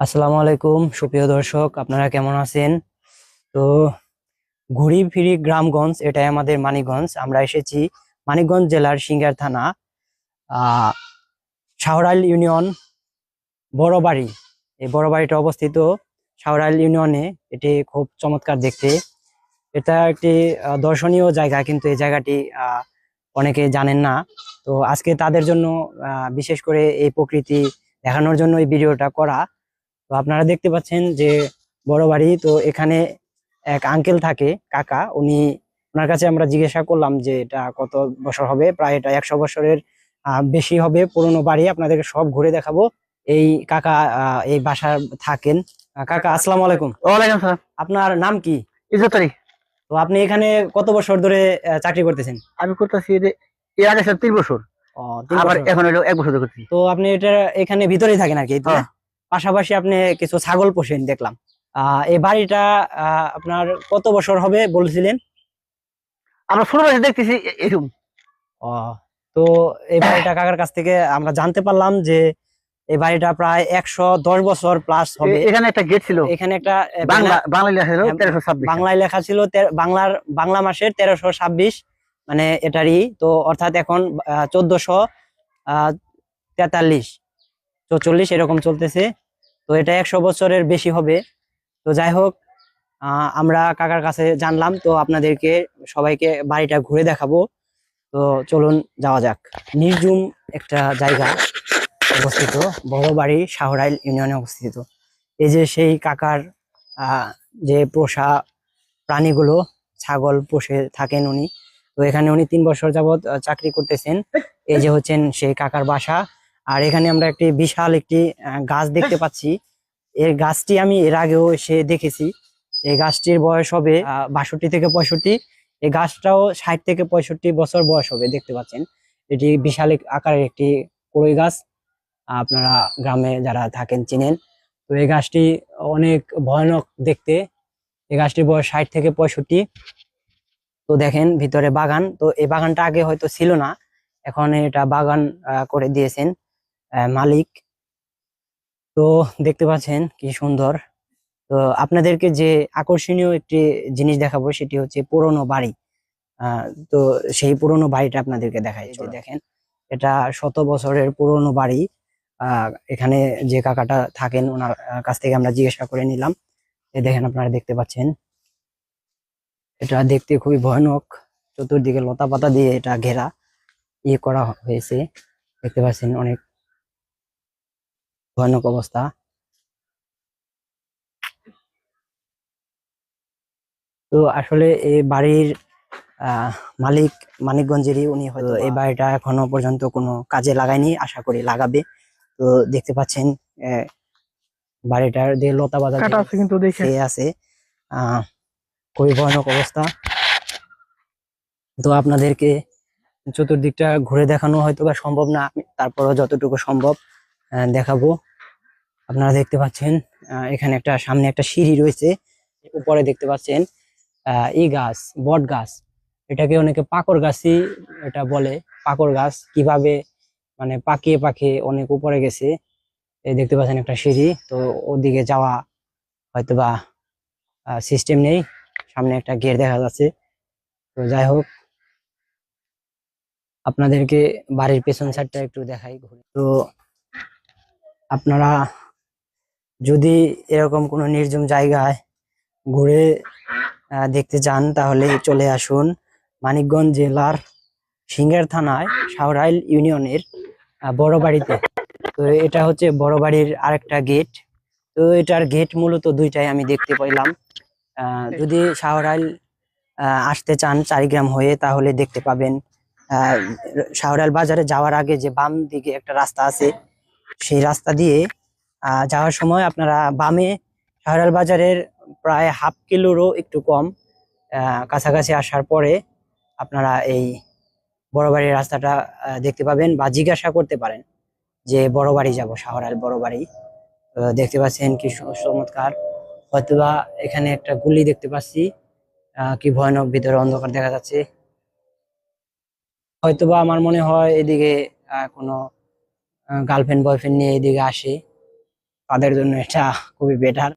আসসালামু আলাইকুম, সুপ্রিয় দর্শক, আপনারা কেমন আছেন? তো ঘুরি ফিরি গ্রামগঞ্জ, এটাই আমাদের মানিকগঞ্জ। আমরা এসেছি মানিকগঞ্জ জেলার সিঙ্গার থানা শাহরাইল ইউনিয়ন বড় বাড়ি এই বড় বাড়িটা অবস্থিত শাহরাইল ইউনিয়নে। এটি খুব চমৎকার দেখতে। এটা একটি দর্শনীয় জায়গা, কিন্তু এই জায়গাটি অনেকে জানেন না। তো আজকে তাদের জন্য বিশেষ করে এই প্রকৃতি দেখানোর জন্য এই ভিডিওটা করা। আপনারা দেখতে পাচ্ছেন যে বড় বাড়ি তো এখানে এক আঙ্কেল থাকে কাকা। উনি ওনার কাছে আমরা জিজ্ঞাসা করলাম যে এটা কত বছর হবে? প্রায় এটা একশো বছরের বেশি হবে। পুরনো বাড়ি আপনাদেরকে সব ঘুরে দেখাবো। এই কাকা এই বাসায় থাকেন। কাকা আসসালামু আলাইকুম। ওয়ালাইকুম সালাম। আপনার নাম কি? ইজ্জতারি তো আপনি এখানে কত বছর ধরে চাকরি করতেছেন? আমি করতেছি যে এর আগে তিন বছর। ও, আবার। এখন হলো এক বছর ধরে করছি তো আপনি এটা এখানে ভিতরেই থাকেন আর কি হ্যাঁ। পাশাপাশি আপনি কিছু ছাগল পোষেন দেখলাম। আহ এই বাড়িটা আহ, আপনার কত বছর হবে বলছিলেন? আমরা ছোট বয়সে দেখতেছি এরকম। ও তো এই বাড়িটা কাকার কাছ থেকে আমরা জানতে পারলাম যে এই বাড়িটা প্রায় একশো দশ বছর প্লাস হবে। এখানে একটা গেট ছিল। এখানে একটা আহ, বাংলা বাংলা লেখা ছিল হ্যাঁ, তেরোশো ছাব্বিশ। বাংলায় লেখা ছিল বাংলার বাংলা মাসের তেরোশো ছাব্বিশ মানে এটারই। তো অর্থাৎ এখন চোদ্দশো তেতাল্লিশ চৌচল্লিশ এরকম চলতেছে। তো এটা একশো বছরের বেশি হবে। তো যাই হোক আমরা কাকার কাছে জানলাম তো আপনাদেরকে সবাইকে বাড়িটা ঘুরে দেখাবো। তো চলুন যাওয়া যাক। নির্জুম একটা জায়গা অবস্থিত বড় বাড়ি শাহরাইল ইউনিয়নে অবস্থিত। এই যে সেই কাকার যে পোষা প্রাণীগুলো ছাগল পোষে থাকেন উনি। তো এখানে উনি তিন বছর আহ, চাকরি করতেছেন। এই যে হচ্ছেন সেই কাকার বাসা। আর এখানে আমরা একটি বিশাল একটি গাছ দেখতে পাচ্ছি। এর গাছটি আমি এর আগেও এসে দেখেছি। এই গাছটির বয়স হবে বাষট্টি থেকে পঁয়ষট্টি। এই গাছটাও ষাট থেকে পঁয়ষট্টি বছর বয়স হবে, দেখতে পাচ্ছেন। এটি বিশাল আকারের একটি কড়ই গাছ। আপনারা গ্রামে যারা থাকেন চিনেন। তো এই গাছটি অনেক ভয়ানক দেখতে। এই গাছটির বয়স ষাট থেকে পঁয়ষট্টি। তো দেখেন, ভিতরে বাগান। তো এই বাগানটা আগে হয়তো ছিল না। এখন এটা বাগান করে দিয়েছেন। মালিক। তো দেখতে পাচ্ছেন কি সুন্দর। তো আপনাদেরকে যে আকর্ষণীয় একটি জিনিস দেখাবো সেটি হচ্ছে পুরনো বাড়ি। তো সেই পুরনো বাড়িটা আপনাদেরকে দেখাই। দেখেন এটা শত বছরের পুরনো বাড়ি। এখানে যে কাকাটা থাকেন ওনার কাছ থেকে আমরা জিজ্ঞাসা করে নিলাম। এই দেখেন আপনারা দেখতে পাচ্ছেন। এটা দেখতে খুবই ভয়ানক। চতুর্দিকে লতা পাতা দিয়ে এটা ঘেরা ইয়ে করা হয়েছে। দেখতে পাচ্ছেন অনেক ভয়ানক অবস্থা। তো আসলে এই বাড়ির আহ, মালিক মানিকগঞ্জেরই উনি হয়তো এই বাড়িটা এখনও পর্যন্ত কোনো কাজে লাগায়নি আশা করি লাগাবে। তো দেখতে পাচ্ছেন আহ, বাড়িটার যে লতা বাজার আছে কিন্তু দেখে। খেয়ে আছে। আহ খুবই ভয়ানক অবস্থা। তো আপনাদেরকে চতুর্দিকটা ঘুরে দেখানো হয়তো বা সম্ভব না তারপরও যতটুকু সম্ভব আহ, দেখাবো। আপনারা দেখতে পাচ্ছেন এখানে একটা, সামনে একটা সিঁড়ি রয়েছে। উপরে দেখতে পাচ্ছেন ই গাছ, বট গাছ। এটাকে অনেকে পাকর গাছই এটা বলে। পাকর গাছ কীভাবে মানে পাকিয়ে পাকিয়ে অনেক উপরে গেছে। এই দেখতে পাচ্ছেন একটা সিঁড়ি। তো ওদিকে যাওয়া হয়তোবা সিস্টেম নেই। সামনে একটা গেট দেখা যাচ্ছে। তো যাই হোক, আপনাদেরকে বাড়ির পেছন সাইডটা একটু দেখাই ঘুরে। তো আপনারা যদি এরকম কোনো নির্জন জায়গায় ঘুরে দেখতে চান, তাহলে চলে আসুন মানিকগঞ্জ জেলার সিঙ্গার থানায় শাহরাইল ইউনিয়নের বড় বাড়িতে। তো এটা হচ্ছে বড় বাড়ির আরেকটা গেট। তো এটার গেট মূলত দুইটাই আমি দেখতে পাইলাম যদি শাহরাইল আসতে চান চারিগ্রাম হয়ে, তাহলে দেখতে পাবেন। শাহরাইল বাজারে যাওয়ার আগে যে বাম দিকে একটা রাস্তা আছে সেই রাস্তা দিয়ে যাওয়ার সময় আপনারা বামে শাহরাল বাজারের প্রায় হাফ কিলোরও একটু কম কাছাকাছি আসার পরে আপনারা এই বড় বাড়ির রাস্তাটা দেখতে পাবেন বা জিজ্ঞাসা করতে পারেন যে বড় বাড়ি যাব শাহরাইল বড় বাড়ি। দেখতে পাচ্ছেন কি চমৎকার। হয়তোবা এখানে একটা গুলি দেখতে পাচ্ছি কি ভয়ানক ভিতরে অন্ধকার দেখা যাচ্ছে। হয়তোবা আমার মনে হয় এদিকে কোনো গার্লফ্রেন্ড বয়ফ্রেন্ড নিয়ে এদিকে আসে। তাদের জন্য এটা খুবই বেটার